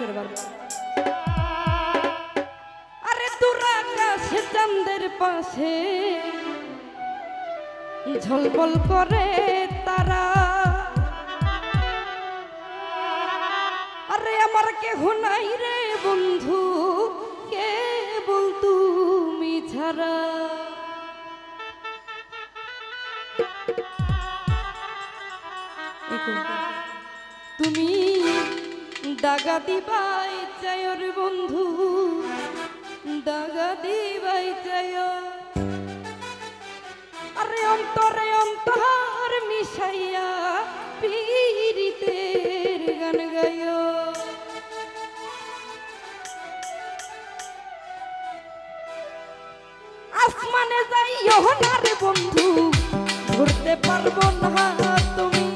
মানিটের বার আরে পাশে ঝলমল করে তারা। আরে আমার কেহ নাই রে বন্ধু কে বল তুমি ছাড়া। তুমি দাগা দিবাই চায় রে বন্ধু দাগা দিবাই চায় আরে অন্তরে অন্তর মিশাইয়া পীড়িতের গান গায় আসমানে যাইও না রে বন্ধু ধরতে পারব না তুমি।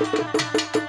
Música